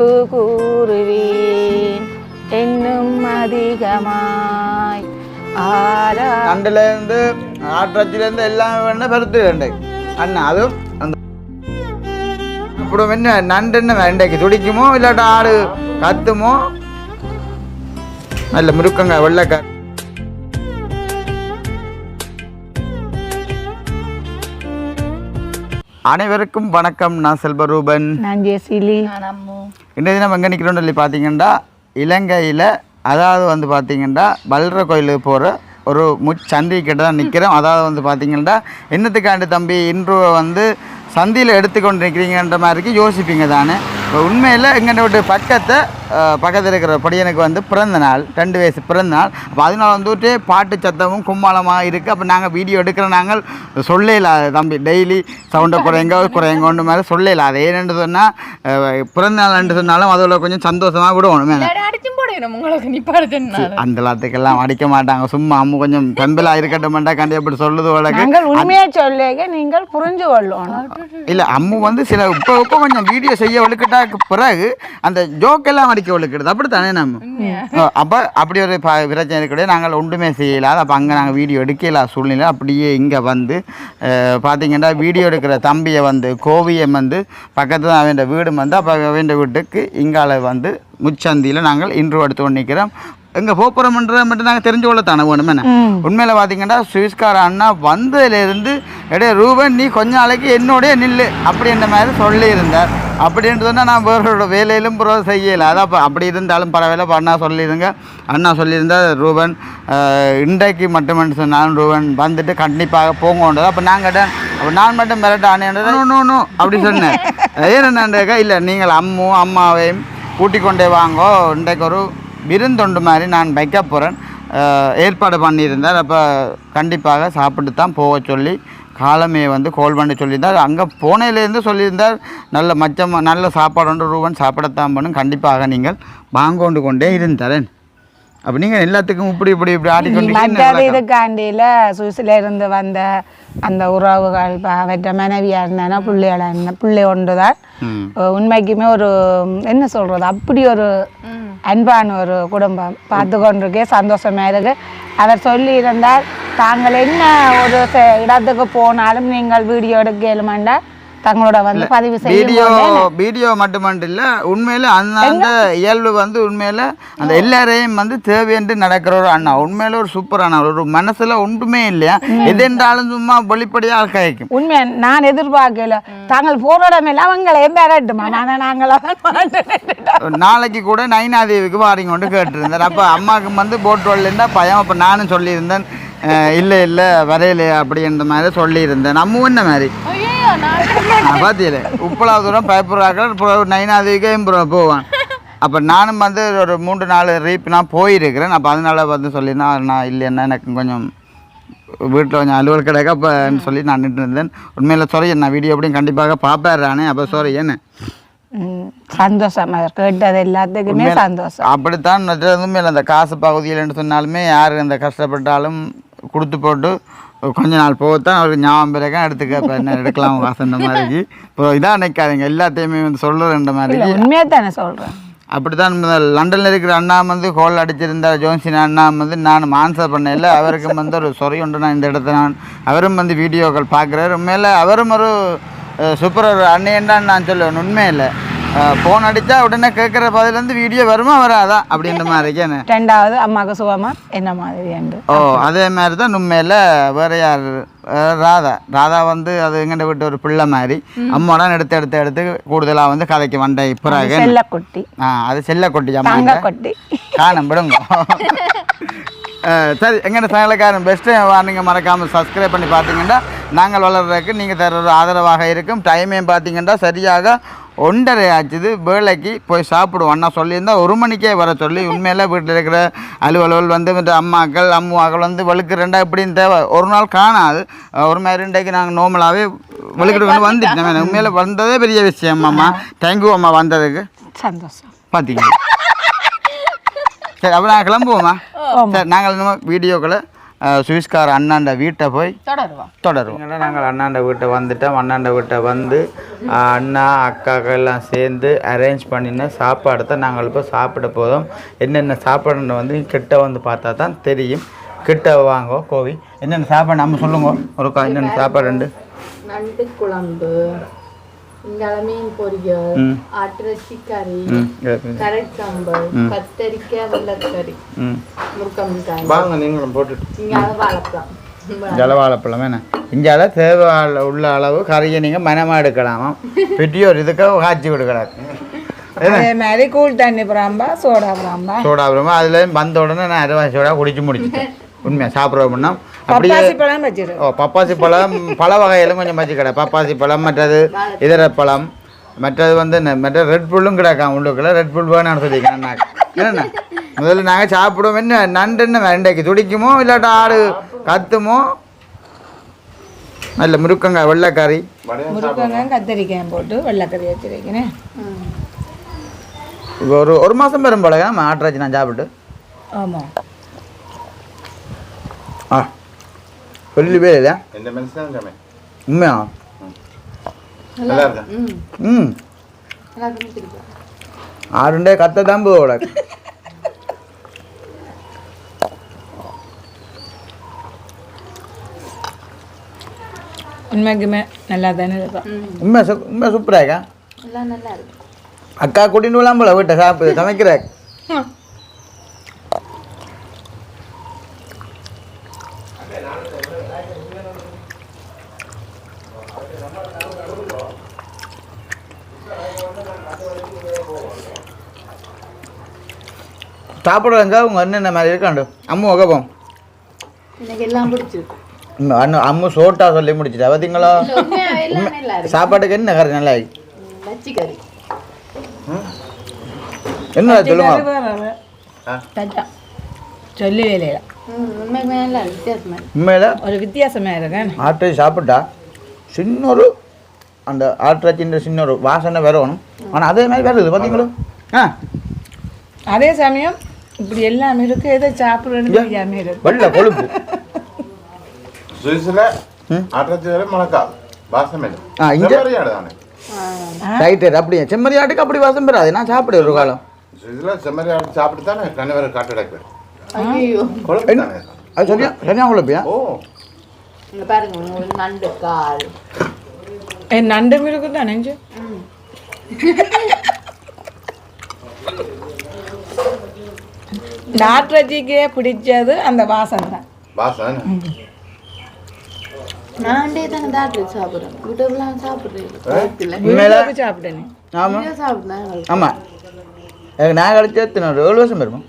அன்பு கூறுவேன். என்னும் அதிகமாய் ஆரா நண்டுல இருந்து எல்லாம் வேணும் பருத்து வேண்டை. அண்ணா அதுவும் அந்த அப்புறம் என்ன நண்டு என்ன வேண்டைக்கு துடிக்குமோ இல்லாட்டா ஆடு கத்துமோ? நல்ல முருக்கங்க வெள்ளைக்கார் அனைவருக்கும் வணக்கம். நான் செல்வரூபன். நான் ஜெசிலி இன்றைய தினம் எங்கே நிற்கிறோம்னு சொல்லி பார்த்தீங்கன்னா இலங்கையில் அதாவது வந்து பார்த்தீங்கன்னா பல்ற கோயிலுக்கு போகிற ஒரு முச்சந்தி கிட்ட தான் நிற்கிறோம் அதாவது வந்து பார்த்தீங்கன்னா என்னத்துக்காண்டு தம்பி இன்றுவை வந்து சந்தியில் எடுத்துக்கொண்டு நிற்கிறீங்கன்ற மாதிரிக்கு யோசிப்பீங்க தானே? இப்போ உண்மையில் எங்கள்கிட்ட விட்டு பக்கத்தை பக்கத்தில் இருக்கிற படியனுக்கு வந்து பிறந்த நாள் ரெண்டு வயசு பிறந்த நாள். அப்போ அதனால வந்துட்டு பாட்டு சத்தமும் கும்மாளமாக இருக்குது அப்போ நாங்கள் வீடியோ எடுக்கிற நாங்கள் சொல்லல தம்பி. டெய்லி சவுண்டை குறைங்க குறைங்கொண்டு மாதிரி சொல்லல அது ஏன்னு சொன்னால் பிறந்த நாள் சொன்னாலும் அதில் கொஞ்சம் சந்தோஷமாக விடுவோம். மேலே அந்த எல்லாத்துக்கெல்லாம் அடிக்க மாட்டாங்க. சும்மா அம்மு கொஞ்சம் பெம்பலா இருக்கட்டும்டா கண்டி அப்படி சொல்லுது நாங்கள் உண்மையை சொல்லேக நீங்கள் புரிஞ்சு கொள்ளணும் இல்ல அம்மு வந்து சில இப்போ இப்போ கொஞ்சம் வீடியோ செய்ய வலுக்கிட்டாக்கு பிறகு அந்த ஜோக்கெல்லாம் அடிக்க வலுக்கிடுது அப்படித்தானே நம்ம? அப்ப அப்படி ஒரு பிரச்சனை இருக்கக்கூடிய நாங்கள் ஒன்றுமே செய்யலாது அப்போ அங்கே நாங்கள் வீடியோ எடுக்கல. சூழ்நிலை அப்படியே இங்கே வந்து பார்த்தீங்கன்னா வீடியோ எடுக்கிற தம்பியை வந்து கோவியம் வந்து பக்கத்தில் அவன் வீடு வந்து அப்போ அவன் வீட்டுக்கு இங்கால வந்து முச்சந்தியில் நாங்கள் இன்று எடுத்து நிற்கிறோம் எங்கே போப்புறம்ன்றதை மட்டும் நாங்கள் தெரிஞ்சு கொள்ள தானே வேணும் என்ன? உண்மையில் பார்த்தீங்கன்னா சுவிஸ்கார அண்ணா வந்ததுலேருந்து எடே ரூபன் நீ கொஞ்ச நாளைக்கு என்னோடய நில்லு அப்படின்ற மாதிரி சொல்லியிருந்தார். அப்படின்ட்டு சொன்னால் நான் வேறோட வேலையிலும் புற செய்யலை. அதான் அப்போ அப்படி இருந்தாலும் பரவாயில்ல அப்ப அண்ணா சொல்லிடுங்க. அண்ணா சொல்லியிருந்தார் ரூபன் இன்றைக்கு மட்டுமென்று சொன்னாலும் ரூபன் வந்துட்டு கண்டிப்பாக போங்கன்றது. அப்போ நாங்கள் அப்போ நான் மட்டும் மிரட்ட ஆனேன்றது நோ நோ நோ அப்படி சொன்னேன். ஏன்னாண்டக்கா இல்லை நீங்கள் அம்மு அம்மாவையும் கூட்டிக் கொண்டே வாங்கோ இன்றைக்கு ஒரு விருந்தொண்டு மாதிரி நான் வைக்க போகிறேன் ஏற்பாடு பண்ணியிருந்தார். அப்போ கண்டிப்பாக சாப்பிட்டு தான் போக சொல்லி காலமே வந்து கோல் பண்ணி சொல்லியிருந்தார். அங்கே போனதுலேருந்து சொல்லியிருந்தார் நல்ல மச்சம் நல்ல சாப்பாடு ஒன்று ரூபன் சாப்பிடத்தான் பண்ணும். கண்டிப்பாக நீங்கள் வாங்கொண்டு கொண்டே இருந்தாரேன். அப்போ நீங்கள் எல்லாத்துக்கும் இப்படி இப்படி இப்படி ஆடிக்கொண்டு இதுக்காண்டியில் சுவிஸ்ல இருந்து வந்த அந்த உறவுகள் அவற்ற மனைவியாக இருந்தானா பிள்ளைகளா இருந்தா பிள்ளை ஒன்று தான் ம் உண்மைக்குமே ஒரு என்ன சொல்கிறது அப்படி ஒரு அன்பான ஒரு குடும்பம். பார்த்து கொண்டிருக்கே சந்தோஷமா இருக்கு. அவர் சொல்லி இருந்தால் தாங்கள் என்ன ஒரு இடத்துக்கு போனாலும் நீங்கள் வீடியோ எடுக்கலுமாண்டா? தங்களோட வந்து பதிவு வீடியோ வீடியோ மட்டுமன்று இல்லை உண்மையில் அந்த இயல்பு வந்து உண்மையில் அந்த எல்லாரையும் வந்து தேவையென்று நடக்கிற ஒரு அண்ணா. உண்மையில ஒரு சூப்பரான ஒரு மனசுல ஒன்றுமே இல்லையா? எது என்றாலும் சும்மா வெளிப்படையாக கைக்கும் உண்மையா நான் எதிர்பார்க்கல. தாங்கள் போன இடமெல்லாம் அவங்களை மிரட்டுமா ஆனால் நாங்கள் நாளைக்கு கூட நைனாதேவிக்கு வாரிங்க கொண்டு கேட்டிருந்தார் அப்போ அம்மாவுக்கு வந்து போட்டு வரலேருந்தா பயம். அப்போ நானும் சொல்லியிருந்தேன் இல்லை இல்லை வரையிலையா? அப்படின்ற மாதிரி சொல்லியிருந்தேன். நம்ம என்ன மாதிரி? ஐயோ நான் பார்த்தீங்களே உப்பலாவது தூரம் பயப்படுறாக்கள் நைனாதேவிக்கே போவான். அப்போ நானும் வந்து ஒரு மூன்று நாலு ரீப் நான் போயிருக்கிறேன். அப்போ அதனால வந்து சொல்லியிருந்தேன் நான் இல்லைன்னா எனக்கு கொஞ்சம் வீட்டில் கொஞ்சம் அலுவல் கிடைக்க அப்போ சொல்லி நான் நின்று இருந்தேன். உண்மையில் சாரி நான் வீடியோ எப்படியும் கண்டிப்பாக பார்ப்பேறானே அப்போ சாரி என்ன? சந்தோஷம் கேட்டது எல்லாத்துக்குமே சந்தோஷம். அப்படித்தான் உண்மையில் அந்த காசு பகுதியில் சொன்னாலுமே யார் அந்த கஷ்டப்பட்டாலும் கொடுத்து போட்டு கொஞ்ச நாள் போகத்தான் அவருக்கு ஞாபகம் பிறகு எடுத்துக்க இப்போ என்ன எடுக்கலாம் காசுன்ற மாதிரி. இப்போ இதான் நினைக்காதீங்க எல்லாத்தையுமே வந்து சொல்லுறன்ற மாதிரி. உண்மையாக தானே சொல்கிறேன் அப்படித்தான் லண்டனில் இருக்கிற அண்ணா வந்து கோல் அடிச்சிருந்தார் ஜோன்சின் அண்ணா வந்து நான் ஆன்சர் பண்ணல அவருக்கு வந்து ஒரு சொறி உண்டு நான் இந்த இடத்துல நான். அவரும் வந்து வீடியோக்கள் பார்க்குறாரு. உண்மையில் அவரும் ஒரு சூப்பர் ஒரு அண்ணையன் தான் நான் சொல்லுவேன் உண்மையில். ஃபோன் அடித்தா உடனே கேட்குற பதிலேருந்து வீடியோ வருமா வராதா? அப்படின்ற மாதிரி இருக்கேன் ரெண்டாவது அம்மாவுக்கு சுகமா? என்ன மாதிரி ஓ அதே மாதிரி தான் உண்மையில் வேற யார் ராதா. ராதா வந்து அது எங்கிட்ட விட்டு ஒரு பிள்ளை மாதிரி. அம்மாலாம் எடுத்து எடுத்து எடுத்து கூடுதலாக வந்து கதைக்கு வண்டை பிறகு செல்லக்குட்டி. ஆ அது செல்லக்கொட்டி அம்மா கொட்டி. காணும் விடுங்க. சரி எங்கள்ட சேனலுக்காரன் பெஸ்ட்டு நீங்கள் மறக்காமல் சப்ஸ்கிரைப் பண்ணி பார்த்தீங்கன்னா நாங்கள் வளர்றதுக்கு நீங்கள் தர ஆதரவாக இருக்கும். டைமையும் பார்த்தீங்கன்னா சரியாக ஒன்றரை ஆச்சுது வேலைக்கு போய் சாப்பிடுவோம். அண்ணா சொல்லியிருந்தா ஒரு மணிக்கே வர சொல்லி உண்மையில வீட்டில் இருக்கிற அலுவலர்கள் வந்து மற்ற அம்மாக்கள் அம்மாக்கள் வந்து வழுக்கு ரெண்டா இப்படின்னு தேவை? ஒரு நாள் காணாது. ஒரு மாதிரி ரெண்டைக்கு நாங்கள் நார்மலாகவே வழுக்கிட்டு கொண்டு வந்துட்டோம். உண்மையில வந்ததே பெரிய விஷயம் அம்மா. தேங்க்யூ அம்மா வந்ததுக்கு. சந்தோஷம். பார்த்தீங்க சரி அப்போ நாங்கள் கிளம்புவோமா? சரி நாங்கள் இன்னும் வீடியோக்களை சுவிஸ்கார் அண்ணாண்ட வீட்டை போய் தொடருவோம். தொடரும் நாங்கள் அண்ணாண்ட வீட்டை வந்துட்டோம். அண்ணாண்ட வீட்டை வந்து அண்ணா அக்காக்கள் எல்லாம் சேர்ந்து அரேஞ்ச் பண்ணின சாப்பாடு தான் நாங்கள் இப்போ சாப்பிட போதும் என்னென்ன சாப்பாடுன்னு வந்து கிட்ட வந்து பார்த்தா தான் தெரியும். கிட்ட வாங்கோ கோவி. என்னென்ன சாப்பாடு? நம்ம சொல்லுங்க. ஒருக்கா என்னென்ன சாப்பாடு நண்டு குழம்பு. பொரியல் கறி கரைச்சம்பல் கத்தரிக்காய் வெள்ளக்கறி முருக்கமிக்காய் வாங்க நீங்களும் போட்டுட்டு இங்கால வாழைப்பழம் ஜலவாழைப்பழம் என்ன இஞ்சால தேவை உள்ள அளவு கறியை நீங்கள் மனமாக எடுக்கலாமா பெட்டியோர் இதுக்காக காய்ச்சி கொடுக்கலாம் அதே மாதிரி கூழ் தண்ணி புறாம்பா சோடா புறாம்பா சோடா அப்புறமா அதில் வந்த உடனே நான் அறுபது சோடா குடிச்சு முடிச்சிட்டேன் உண்மையாக சாப்பிட்றோம்னா அப்படியே பப்பாசி பழம் வச்சிரு. ஓ பப்பாசி பழம் பழ வகையிலும் கொஞ்சம் வச்சு கடை. பப்பாசி பழம் மற்றது இதர பழம். மற்றது வந்து மற்ற ரெட் புல்லும் கிடக்காம உள்ளுக்குள்ள. ரெட் புல் வேணும்னு சொல்லிக்கிறேன் நான் என்ன முதல்ல நாங்கள் சாப்பிடுவோம். என்ன நண்டு என்ன வெண்டைக்கு துடிக்குமோ இல்லாட்டா ஆடு கத்துமோ? நல்ல முருக்கங்காய் வெள்ளைக்கறி. முருக்கங்காய் கத்திரிக்காய் போட்டு வெள்ளைக்கறி வச்சிருக்கிறேன் ஒரு ஒரு மாதம் பெரும் போல நம்ம ஆட்டராச்சு நான் சாப்பிட்டு. ஆமாம் ஆ. சொல்லவே இல்லையா? இந்த மனுஷன் உண்மையா? நல்லா இருக்கா? ம். ஆருண்டே கத்த தான் போட உண்மைக்குமே நல்லா தானே இருக்கும் உண்மை சு உண்மை சூப்பராக நல்லா நல்லா இருக்கு. அக்கா கூட்டின்னு போகலாம் வீட்டை சாப்பிட்டு சமைக்கிறாங்க சாப்பிடு சமைக்கிற சாப்பிடுவாங்க உங்க அண்ணன் மாதிரி இருக்காண்டு? அம்மு வகப்போம் எனக்கு எல்லாம் பிடிச்சிருக்கு. அண்ணன் அம்மு சோட்டா சொல்லி முடிச்சிட்டா பார்த்தீங்களா சாப்பாட்டுக்கு என்ன கறி நல்லா என்ன சொல்லுங்க? தட்டா சொல்லி வேலையில. ம் உண்மைக்குமே நல்லா இருக்கு வித்தியாசமா இருக்கு. உண்மையில? ஒரு வித்தியாசமா இருக்கேன் ஆட்டை சாப்பிட்டா சின்ன ஒரு அந்த ஆட்டிறச்சின்ற சின்ன ஒரு வாசனை வரணும் ஆனால் அதே மாதிரி வருது பார்த்தீங்களா ஆ. அதே சமயம் இப்படி எல்லாமே இருக்கு எதை சாப்பிடுறேன்னு தெரியாம இருக்கு வெள்ளை கொழுப்பு சுவிஸ்ல ஆட்டத்தி வரை வாசம் இல்லை ஆ, இங்க? தானே? ரைட்டு அப்படியே? செம்மறி ஆட்டுக்கு அப்படி வாசம் பெறாது. நான் சாப்பிடு ஒரு காலம். சுவிஸ்ல செம்மறியாடு சாப்பிட்டு தானே கணவர் காட்டடைக்கு ஐயோ. கொழுப்பு தானே? அது சரியா? சரியா கொழுப்பியா ஓ. இங்க பாருங்க நண்டு கால். என் நண்டும் இருக்கு தானே நாட்டுறச்சிக்கே பிடிச்சது அந்த வாசனை. தான் வாசம் நான்டே தானே தாட்டு சாப்பிட்றேன். வீட்டுலாம் சாப்பிட்றேன். உண்மையில வீட்டுக்கு சாப்பிட்டேன் ஆமாம் சாப்பிட்றேன் ஆமாம் எனக்கு நான் கழிச்சு எத்தனை ஒரு ஏழு வருஷம் பெறுமா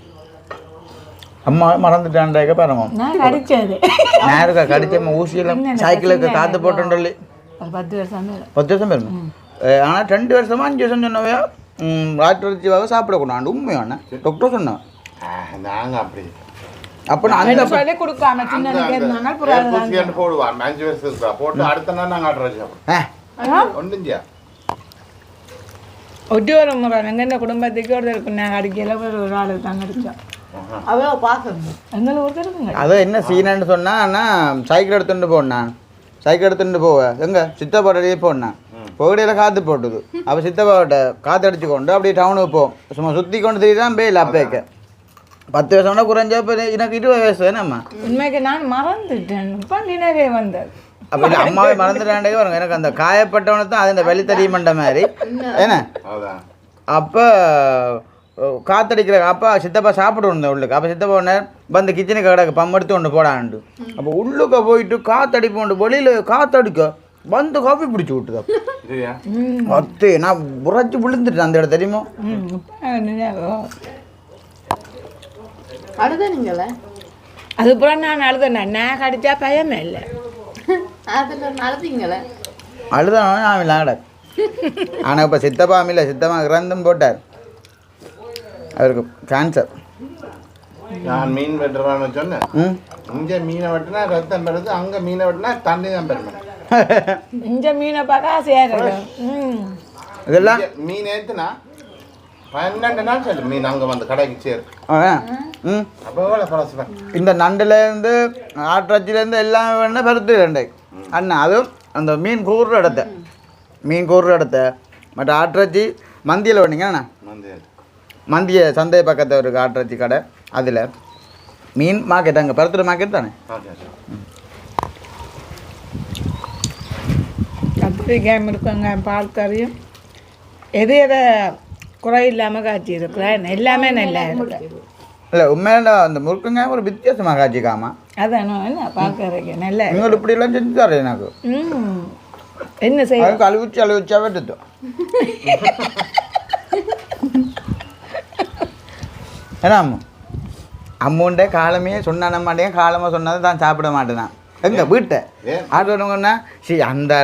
அம்மா மறந்துட்டான்டாக்க பாருங்க நான் கடிச்சது. நான் இருக்கா? கடிச்ச ஊசியெல்லாம் சைக்கிளுக்கு காற்று போட்டோண்டல்லி ஒரு பத்து வருஷம் மேல பத்து வருஷம் பெருமா ஆனால் ரெண்டு வருஷமா அஞ்சு வருஷம் சொன்னவையா ராட்டிறச்சிவாக சாப்பிடக்கூடாது உண்மையான டாக்டர் சொன்னான். நாங்க அப்படி அப்போ நான் அந்த சொல்லி கொடுக்காம சின்னதுக்கு இருந்தாங்க புறாதான் பூசியாண்டு போடுவான். அஞ்சு வருஷத்துக்கு போட்டு அடுத்த நாள் நாங்க ஆட்டரை சாப்பிடுவோம் ஆ. ஒன்றும் செய்யா ஒட்டி ஒரு முறை எங்க இந்த குடும்பத்துக்கு ஒருத்தருக்கு நாங்கள் அடிக்கல ஒரு ஒரு ஆளுக்கு தாங்க அடிச்சோம். அவ்வளோ பாசம் எங்களை ஒருத்தருக்குங்க அது என்ன சீனன்னு சொன்னா நான் சைக்கிள் எடுத்துட்டு போனேன் சைக்கிள் எடுத்துட்டு போவேன் எங்க? சித்தப்பாட்டியே போனேன் போகடையில் காற்று போட்டுது. அப்போ சித்தப்பாட்ட காற்று அடிச்சு கொண்டு அப்படியே டவுனுக்கு போவோம். சும்மா சுற்றி கொண்டு திரி தான் பேயில் அப்பேக்க. பத்து வருஷம்னா குறைஞ்சா இப்போ எனக்கு இருபது வயசு என்னம்மா? உண்மைக்கு நான் மறந்துட்டேன். இப்போ நினைவே வந்தது அப்போ இல்லை அம்மாவே மறந்துட்டாண்டே வருங்க எனக்கு அந்த காயப்பட்டவனை தான் அது இந்த வெளி தெரியமண்ட மாதிரி. என்ன? அதான். அப்போ காத்தடிக்கிற அப்பா சித்தப்பா சாப்பிடுவோம் உள்ளுக்கு. அப்போ சித்தப்பா ஒன்று வந்து கிச்சனுக்கு கிடக்கு பம் எடுத்து ஒன்று போடாண்டு அப்போ உள்ளுக்க போயிட்டு காத்தடிப்போண்டு வெளியில் காத்தடிக்க வந்து காஃபி பிடிச்சி விட்டுது அப்போ. சரியா அத்தே நான் புரட்சி விழுந்துட்டேன் அந்த இடம் தெரியுமா? ம் இப்போ நினைவு அழுத நீங்களே அதுக்கப்புறம் நான் அழுதேன். நான் கடிச்சா பயமே இல்லை. அதில் அழுதிங்களே அழுதான் நான் விளாட ஆனால் இப்போ சித்தப்பா இல்லை சித்தப்பா இறந்தும் போட்டார். அவருக்கு கேன்சர் நான் மீன் வெட்டுறான்னு சொன்னேன். ம்? இங்க மீனை வெட்டினா ரத்தம் பெறுது அங்க மீனை வெட்டினா தண்ணி தான் பெருமை இந்த மீனை பார்க்க ஆசையாக இருக்கு இதெல்லாம்? இங்க மீன் ஏத்துனா பன்னெண்டு நாள் சொல்லு மீன் அங்கே வந்து கடைக்கு சேரு ஆ, ம். இந்த நண்டுலேருந்து ஆட்டிறச்சிலேருந்து எல்லாம் வேணும் பருத்து ரெண்டு அண்ணா அதுவும் அந்த மீன் கூறுற இடத்த. மீன் கூறுற இடத்த. மற்ற ஆட்டிறச்சி மந்தியில் வேணுங்கண்ணா வந்து மந்திய சந்தை பக்கத்தில் ஒரு ஆட்டிறச்சி கடை. அதில் மீன் மார்க்கெட் அங்கே பருத்துற மார்க்கெட் தானே? கத்திரிக்காய் இருக்குங்க பால் கறியும் எது எதை குறை இல்லாமல் காய்ச்சி இருக்கிறேன் எல்லாமே நல்லா இல்லை உண்மையில அந்த முறுக்குங்க ஒரு வித்தியாசமாக காய்ச்சிக்காமா அதான் என்ன பால் கறிக்கு நல்லா. நீங்கள் இப்படியெல்லாம் செஞ்சு தரேன் எனக்கு. என்ன செய்ய? அது கழுவிச்சு அழுவிச்சாவே எடுத்தோம் ஏன்னா அம்மு அம்முண்ட காலமே சொன்னா மாட்டேன் காலமாக சொன்னதை தான் சாப்பிட மாட்டேனா? எங்க வீட்டை? ஆடுறவங்கன்னா சரி அந்த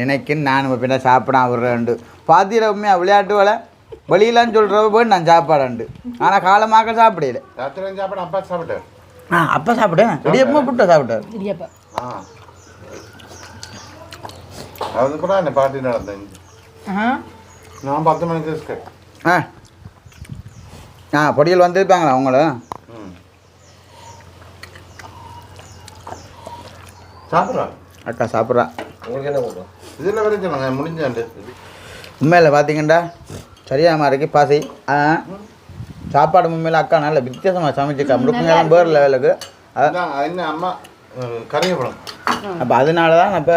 நினைக்குன்னு நான் பின்ன சாப்பிட விடுறேன்டு பாத்தியில் உண்மையாக விளையாட்டு வேலை? வெளியிலான்னு சொல்கிறவ போய் நான் சாப்பாடுண்டு. ஆனால் காலமாக சாப்பிடல. ராத்திரி சாப்பிட அப்பா சாப்பிட்டார்? ஆ அப்போ சாப்பிட்டேன். இடியப்பமா புட்ட சாப்பிட்டார். இடியப்பா ஆ. அது கூட என்ன பார்ட்டி நடந்தேன். ஆ நான் பத்து மணிக்கு ஸ்கட் ஆ. ஆ பொடியில் வந்திருப்பாங்களா அவங்கள? ம். சாப்பிட்றா? அக்கா சாப்பிட்றா. இதில் வரை சொல்லுங்க முடிஞ்சாண்டு உண்மையில் பார்த்தீங்கண்டா சரியாம இருக்கு பாசி. ஆ. சாப்பாடு உண்மையில் அக்கா நல்ல வித்தியாசமாக சமைச்சிருக்கா. முடுக்குங்கெல்லாம் வேறு லெவலுக்கு. அதான் என்ன அம்மா கறியப்படம் அப்போ அதனால தான் இப்போ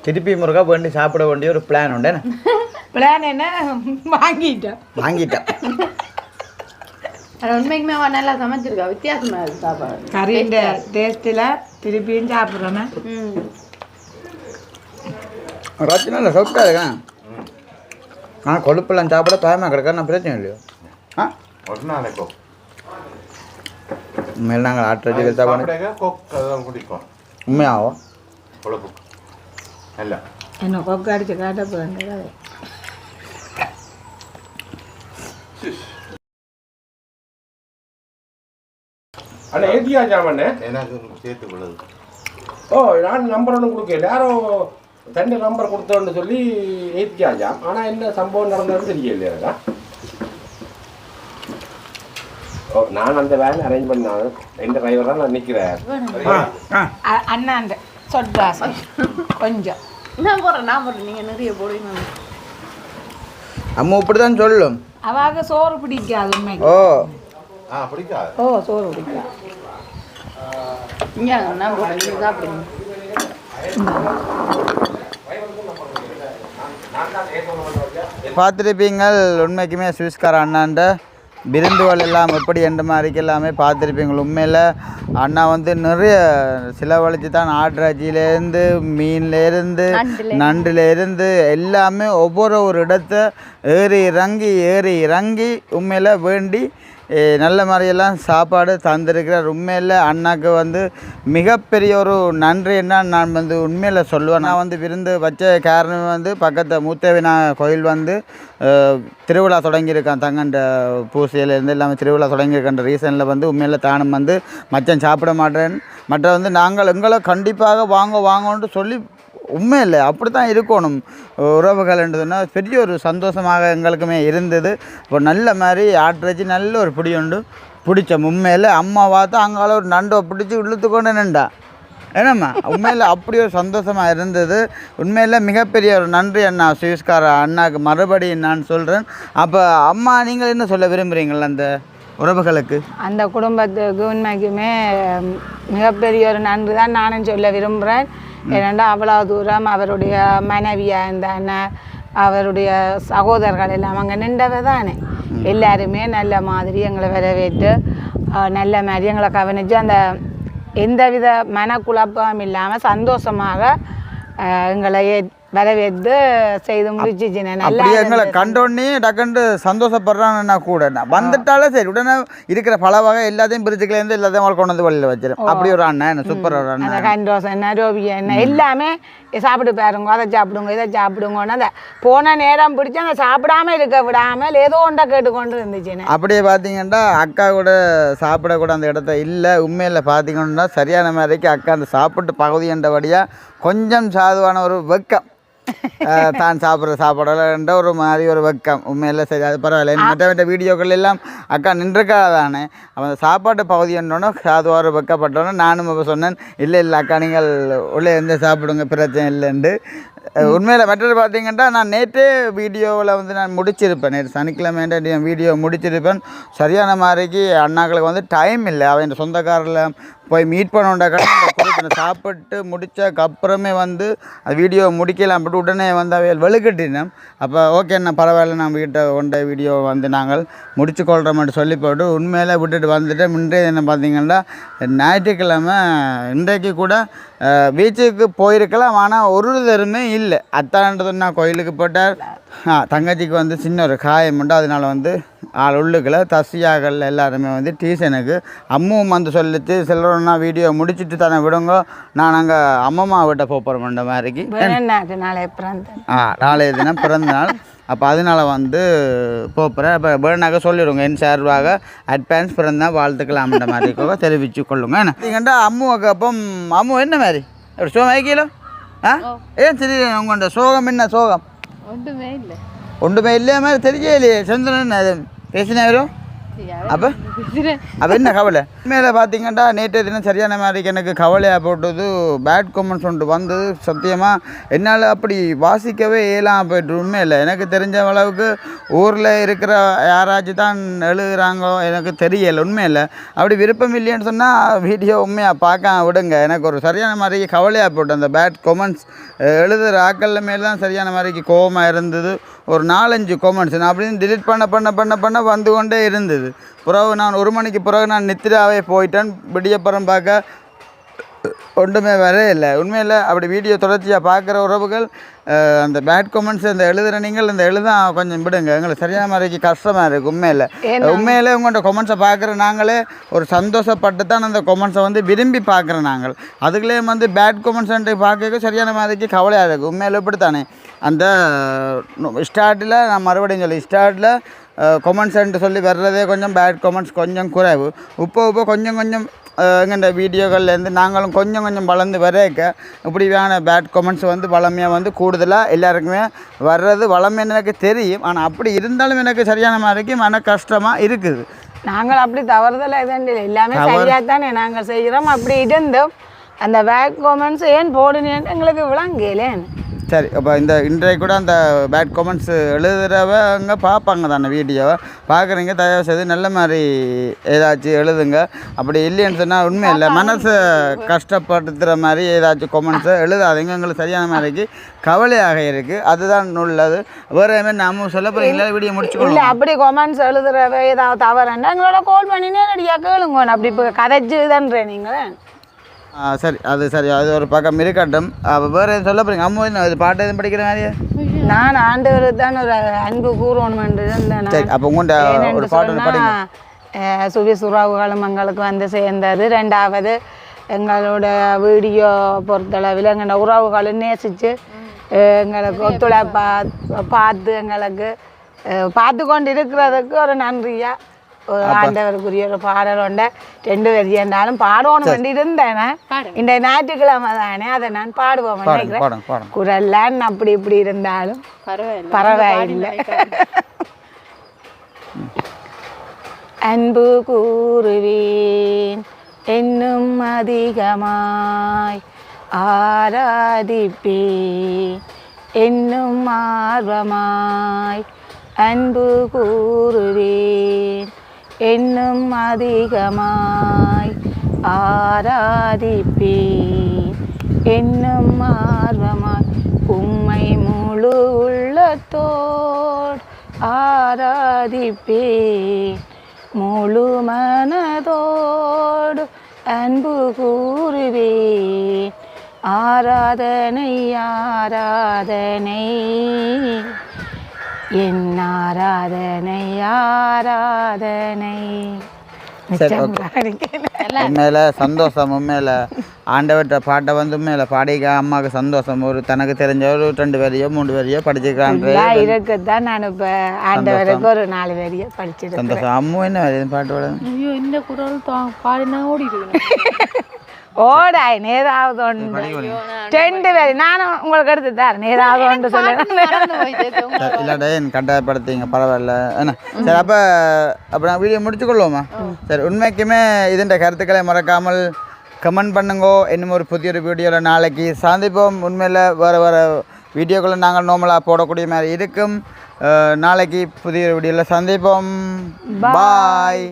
திருப்பி முருகா வேண்டி சாப்பிட வேண்டிய ஒரு பிளான் உண்டு என்ன? பிளான் என்ன? வாங்கிட்டேன். வாங்கிட்டேன். உண்மைக்குமே அவன் நல்லா சமைச்சிருக்கா. வித்தியாசமா இருக்கு சாப்பாடு. கறின்ற டேஸ்ட்டில் திருப்பியும் சாப்பிட்றோமே ம். ரச்சனை இல்லை சொட்டா இருக்கேன் ஆனால் கொழுப்பெல்லாம் சாப்பிட பயமாக கிடக்கா நான் பிரச்சனை இல்லையோ? ஆ? ஒரு நாளைக்கோ உண்மையில் நாங்கள் ஆட்டு வச்சு சாப்பாடு சாப்பிடாக கொக் அதான் குடிக்கும். உண்மையாகும் கொழுப்பு. இல்லை. என்ன கொக்கு அடிச்சு காட்ட போகிறேன் அண்ணா ஏத்தியா ஜாமண்ணே எனக்கு சேர்த்து ஓ நான் நம்பர் ஒன்றும் கொடுக்கல யாரோ தண்டி நம்பர் கொடுத்தோன்னு சொல்லி ஜாம் ஆனால் என்ன சம்பவம் நடந்தது தெரியல எனக்கா ஓ நான் அந்த வேன் அரேஞ்ச் பண்ணாங்க எந்த டிரைவர் தான் நான் நிற்கிறேன் ஆ அண்ணாண்ட சொட்டாசை கொஞ்சம். நான் போடுறேன் நான் போடுறேன். நீங்கள் நிறைய போடுவீங்க அம்மா இப்படி தான் சொல்லும். அவாக சோறு பிடிக்காது உண்மைக்கு. ஓ. ஆ பிடிக்காது. ஓ சோறு பிடிக்காது. இங்கே நான் நீங்கள் சாப்பிடுங்க. பார்த்துருப்பீங்கள். உண்மைக்குமே சுவிஸ்கார அண்ணாண்ட விருந்துகள் எல்லாம் எப்படி என்ற மாதிரிக்கு எல்லாமே பார்த்துருப்பீங்க உண்மையில் அண்ணா வந்து நிறைய செலவழித்து தான் ஆட்ராஜிலேருந்து மீன்லேருந்து நண்டுலேருந்து எல்லாமே ஒவ்வொரு ஒரு இடத்த ஏறி இறங்கி ஏறி இறங்கி உண்மையில் வேண்டி நல்ல மாதிரியெல்லாம் சாப்பாடு தந்திருக்கிறார் உண்மையில் அண்ணாக்கு வந்து மிகப்பெரிய ஒரு நன்றி என்ன நான் வந்து உண்மையில் சொல்லுவேன். நான் வந்து விருந்து வச்ச காரணம் வந்து பக்கத்து மூத்தவினா கோயில் வந்து திருவிழா தொடங்கியிருக்கான். தங்கண்ட பூசையிலேருந்து எல்லாமே திருவிழா தொடங்கியிருக்கின்ற ரீசனில் வந்து உண்மையில் தானும் வந்து மச்சன் சாப்பிட மாட்டேன். மற்ற வந்து நாங்கள் எங்களை கண்டிப்பாக வாங்க வாங்கன்ட்டு சொல்லி உண்மை இல்லை அப்படி தான் இருக்கணும். உறவுகள்ன்றதுன்னா பெரிய ஒரு சந்தோஷமாக எங்களுக்குமே இருந்தது. இப்போ நல்ல மாதிரி ஆட்டுறச்சி நல்ல ஒரு பிடி உண்டு. பிடிச்ச உண்மையில் அம்மா பார்த்தா அங்கால ஒரு நண்டை பிடிச்சி இழுத்து கொண்டு நின்றா. என்னம்மா? உண்மையில் அப்படி ஒரு சந்தோஷமாக இருந்தது. உண்மையில் மிகப்பெரிய ஒரு நன்றி அண்ணா சுவிஸ்கார அண்ணாவுக்கு மறுபடியும் நான் சொல்கிறேன் அப்போ அம்மா நீங்கள் என்ன சொல்ல விரும்புகிறீங்களா அந்த உறவுகளுக்கு? அந்த குடும்பத்துக்கு உண்மைக்குமே மிகப்பெரிய ஒரு நன்றி தான் நானும் சொல்ல விரும்புகிறேன் ஏனென்றா அவ்வளோ தூரம் அவருடைய மனைவியாக இருந்தான அவருடைய சகோதரர்கள் எல்லாம் அங்கே நின்றவ தானே எல்லாருமே நல்ல மாதிரி எங்களை வரவேற்று நல்ல மாதிரி எங்களை கவனித்து அந்த எந்தவித மனக்குழப்பம் இல்லாமல் சந்தோஷமாக எங்களை வரவேற்று செய்து முடிச்சிச்சினே. நல்லா அப்படியே எங்களை. கண்டோடனே டக்குன்ட்டு சந்தோஷப்படுறான்னா கூட வந்துட்டாலே சரி உடனே இருக்கிற பல வகை எல்லாத்தையும் பிரிச்சுக்கலேருந்து எல்லாத்தையும் கொண்டு வந்து வெளியில் வச்சிடும் அப்படி ஒரு அண்ணன் என்ன சூப்பர் ஒரு அண்ணன். கண்டோசம் என்ன ரோபியா என்ன எல்லாமே சாப்பிட்டு பாருங்க அதை சாப்பிடுங்க இதை சாப்பிடுங்கன்னு அந்த போன நேரம் பிடிச்சி அந்த சாப்பிடாம இருக்க விடாமல் ஏதோ ஒன்றை கேட்டுக்கொண்டு இருந்துச்சுன்னு அப்படியே பார்த்தீங்கன்னா அக்கா கூட சாப்பிடக்கூட அந்த இடத்த இல்லை. உண்மையில் பார்த்தீங்கன்னா சரியான மாதிரிக்கு அக்கா அந்த சாப்பிட்டு பகுதி என்றபடியாக கொஞ்சம் சாதுவான ஒரு வெக்கம். தான் சாப்பிட்ற சாப்பாடுன்ற ஒரு மாதிரி ஒரு வெக்கம். உண்மையில சரி அது பரவாயில்ல. மற்ற மற்ற வீடியோக்கள் எல்லாம் அக்கா நின்றுக்கா தானே? அவன் சாப்பாட்டு பகுதி என்னோட சாதுவார வெக்கப்பட்டோன்னே நானும் இப்போ சொன்னேன். இல்லை இல்லை அக்கா நீங்கள் உள்ளே எந்த சாப்பிடுங்க பிரச்சனை இல்லைன்ட்டு. உண்மையில மற்றது பார்த்தீங்கன்னா நான் நேற்றே வீடியோவில் வந்து நான் முடிச்சிருப்பேன். நேற்று சனிக்கிழமை வீடியோ முடிச்சிருப்பேன். சரியான மாதிரிக்கு அண்ணாக்களுக்கு வந்து டைம் இல்லை. அவன் சொந்தக்காரில் போய் மீட் இந்த குறிப்பிட்ட சாப்பிட்டு முடிச்சதுக்கு அப்புறமே வந்து அது வீடியோ முடிக்கலாம் அப்படி உடனே வந்தவையல் அவையில் வெளுக்கட்டினோம் அப்போ ஓகேண்ணா பரவாயில்ல நம்ம வீட்டை கொண்ட வீடியோ வந்து நாங்கள் முடிச்சு கொள்கிறோம்னு சொல்லி போட்டு உண்மையில விட்டுட்டு வந்துட்டு இன்றைய என்ன பார்த்தீங்கன்னா ஞாயிற்றுக்கிழமை இன்றைக்கு கூட பீச்சுக்கு போயிருக்கலாம். ஆனால் ஒரு தருமே இல்லை. அத்தான்றதுன்னா நான் கோயிலுக்கு போட்டால் தங்கச்சிக்கு வந்து சின்ன ஒரு காயம் உண்டு. அதனால வந்து உள்ளுக்குள்ள தசியாக்கள் எல்லாருமே வந்து டீசனுக்கு அம்மும் வந்து சொல்லிச்சு செல்வனா வீடியோ முடிச்சிட்டு தானே விடுங்க. நான் அங்கே அம்மம்மா வீட்டை போகிறோம்ன்ற மாதிரிக்கு. வேணாக்கு நாளை பிறந்தேன் ஆ நாளைய தினம் பிறந்த நாள் அப்போ அதனால வந்து போகிறேன் அப்போ பேர்னாக்க சொல்லிடுங்க. என் சார்பாக அட்வான்ஸ் பிறந்த வாழ்த்துக்கலாம்ன்ற மாதிரி கூட தெரிவித்து கொள்ளுங்க. என்ன? நீங்கண்டா அம்முவுக்கு அப்பம் அம்மு என்ன மாதிரி? சோகம் ஐக்கியலோ ஆ? ஏன் சரி உங்கள்கிட்ட சோகம் என்ன சோகம்? ஒன்றுமே இல்லை. ஒன்றுமே இல்லையா மாதிரி தெரியலையே சந்திரன் அது? பேசினாரோ அப்போ? அப்போ என்ன கவலை? உண்மையில் பார்த்தீங்கன்னா நேற்றைய தினம் சரியான மாதிரி எனக்கு கவலையாக போட்டது பேட் கமெண்ட்ஸ் ஒன்று வந்தது சத்தியமாக என்னால் அப்படி வாசிக்கவே இயலாம போயிட்டு உண்மையில். எனக்கு தெரிஞ்ச அளவுக்கு ஊரில் இருக்கிற யாராச்சும் தான் எழுதுகிறாங்களோ எனக்கு தெரியல உண்மையில். அப்படி விருப்பம் இல்லைன்னு சொன்னால் வீடியோ உண்மையாக பார்க்க விடுங்க. எனக்கு ஒரு சரியான மாதிரி கவலையாக போட்டு அந்த பேட் கொமெண்ட்ஸ் எழுதுகிற ஆக்கள் மேலே தான் சரியான மாதிரிக்கு கோவமாக இருந்தது. ஒரு நாலஞ்சு கொமெண்ட்ஸ் நான் அப்படின்னு டிலீட் பண்ண பண்ண பண்ண பண்ண வந்து கொண்டே இருந்தது. பிறகு நான் ஒரு மணிக்கு பிறகு நான் நித்திராவே போயிட்டேன். விடியப்புறம் பார்க்க ஒன்றுமே வரே இல்லை. உண்மையில் அப்படி வீடியோ தொடர்ச்சியாக பார்க்குற உறவுகள் அந்த பேட் கமெண்ட்ஸ் அந்த எழுதுகிற நீங்கள் இந்த எழுத கொஞ்சம் விடுங்க. எங்களுக்கு சரியான மாதிரிக்கு கஷ்டமாக இருக்குது உண்மையில். உண்மையிலே உங்கள்கிட்ட கொமெண்ட்ஸை பார்க்குற நாங்களே ஒரு சந்தோஷப்பட்டு தான் அந்த கொமெண்ட்ஸை வந்து விரும்பி பார்க்குறோம் நாங்கள். அதுக்குள்ளே வந்து பேட் கொமெண்ட்ஸ் பார்க்க சரியான மாதிரிக்கு கவலையாக இருக்குது உண்மையில் இப்படி தானே அந்த ஸ்டார்ட்டில் நான் மறுபடியும் சொல்லி ஸ்டார்ட்டில் கொமெண்ட்ஸ்ன்ட்டு சொல்லி வர்றதே கொஞ்சம் பேட் கொமெண்ட்ஸ் கொஞ்சம் குறைவு. இப்போ இப்போ கொஞ்சம் கொஞ்சம் எங்கள்ட வீடியோக்கள்லேருந்து நாங்களும் கொஞ்சம் கொஞ்சம் வளர்ந்து வரைக்க இப்படியான பேட் கொமெண்ட்ஸ் வந்து வளமையாக வந்து கூடுதலாக எல்லாருக்குமே வர்றது வளமைன்னு எனக்கு தெரியும். ஆனால் அப்படி இருந்தாலும் எனக்கு சரியான மாதிரிக்கு மன கஷ்டமாக இருக்குது. நாங்கள் அப்படி தவறுதல் எதுவும் இல்லை எல்லாமே சரியாக தானே நாங்கள் செய்கிறோம். அப்படி இருந்தும் அந்த பேக் கமெண்ட்ஸ் ஏன் போடுனேன்னு எங்களுக்கு விளங்கலேன் சரி அப்போ இந்த இன்றைய கூட அந்த பேட் கமெண்ட்ஸ் எழுதுகிறவங்க பார்ப்பாங்க தானே வீடியோவை பார்க்குறீங்க தயவு செய்து நல்ல மாதிரி ஏதாச்சும் எழுதுங்க. அப்படி இல்லைன்னு சொன்னால் உண்மை இல்லை. மனசை கஷ்டப்படுத்துகிற மாதிரி ஏதாச்சும் கொமெண்ட்ஸை எழுதாதீங்க. எங்களுக்கு சரியான மாதிரிக்கு கவலையாக இருக்குது அதுதான் உள்ளது. வேறு மாதிரி நாம சொல்ல போகிறீங்களா வீடியோ இல்லை முடிச்சுக்கொள்ளும் அப்படி கொமெண்ட்ஸ் எழுதுறவ ஏதாவது தவறுண்டா எங்களோட கால் பண்ணி நேரடியாக கேளுங்க. அப்படி இப்போ கதைச்சு தான்றேன் நீங்களே. சரி அது சரி அது ஒரு பக்கம் இருக்கட்டும். அப்போ வேறு எதுவும் சொல்ல போகிறீங்க அம்மா இது பாட்டு எதுவும் படிக்கிற மாதிரியே? நான் ஆண்டவர் தான் ஒரு அன்பு இருந்தேன் சரி அப்போ உங்கள்கிட்ட ஒரு பாட்டு படிங்க. சுவிஸ் உறவுகளும் எங்களுக்கு வந்து சேர்ந்தது. ரெண்டாவது எங்களோட வீடியோ பொறுத்தளவில் எங்களோட உறவுகளை நேசித்து எங்களுக்கு ஒத்துழைப்பா பார்த்து எங்களுக்கு பார்த்து கொண்டு இருக்கிறதுக்கு ஒரு நன்றியா? ஒரு ஆண்டவருக்குரிய ஒரு பாடல் உண்ட ரெண்டு வரியண்டாலும் பாடணும் வேண்டி இருந்தேன் இந்த ஞாயிற்றுக்கிழமை தானே அதை நான் பாடுவோம் நினைக்கிறேன். குரல்லாம் அப்படி இப்படி இருந்தாலும் பரவாயில்ல. பரவாயில்லை. அன்பு கூறுவேன் என்னும் அதிகமாய் ஆராதிப்பேன் என்னும் ஆர்வமாய் அன்பு கூறுவேன் என்னும் அதிகமாய் ஆராதிப்பேன் என்னும் ஆர்வமாய் உம்மை முழு உள்ளத்தோர் ஆராதிப்பேன் முழு மனதோடு அன்பு கூறுவேன் ஆராதனை ஆராதனை. என் ஆராதனை ஆராதனை. உண்மையில சந்தோஷம் உண்மையில. ஆண்டவர்கிட்ட பாட்டை வந்து உண்மையில பாடிக்க அம்மாவுக்கு சந்தோஷம். ஒரு தனக்கு தெரிஞ்ச ஒரு ரெண்டு பேரையோ மூணு பேரையோ படிச்சிருக்கான். இதெல்லாம் இருக்குதான் நான் இப்போ ஆண்டவருக்கு ஒரு நாலு பேரைய படிச்சிருக்கேன் சந்தோஷம். அம்மு என்ன வேறு எதுவும் பாட்டு பாட ஐயோ இந்த குரல் பாடினா ஓடி இருக்கணும் ஓடாய் ஏதாவது ஒன்று. ரெண்டு பேர் நானும் உங்களுக்கு எடுத்து தரேன் ஏதாவது ஒன்று சொல்லுறேன் இல்லாட்டே என் கட்டாயப்படுத்திங்க பரவாயில்ல. என்ன? சரி அப்போ அப்போ நான் வீடியோ முடிச்சுக்கொள்வோமா? சரி உண்மைக்குமே இதன் கருத்துக்களை மறக்காமல் கமெண்ட் பண்ணுங்கோ. இன்னும் ஒரு புதிய ஒரு வீடியோவில் நாளைக்கு சந்திப்போம். உண்மையில் வேறு வேறு வீடியோக்களை நாங்கள் நார்மலாக போடக்கூடிய மாதிரி இருக்கும். நாளைக்கு புதிய வீடியோவில் சந்திப்போம். பாய்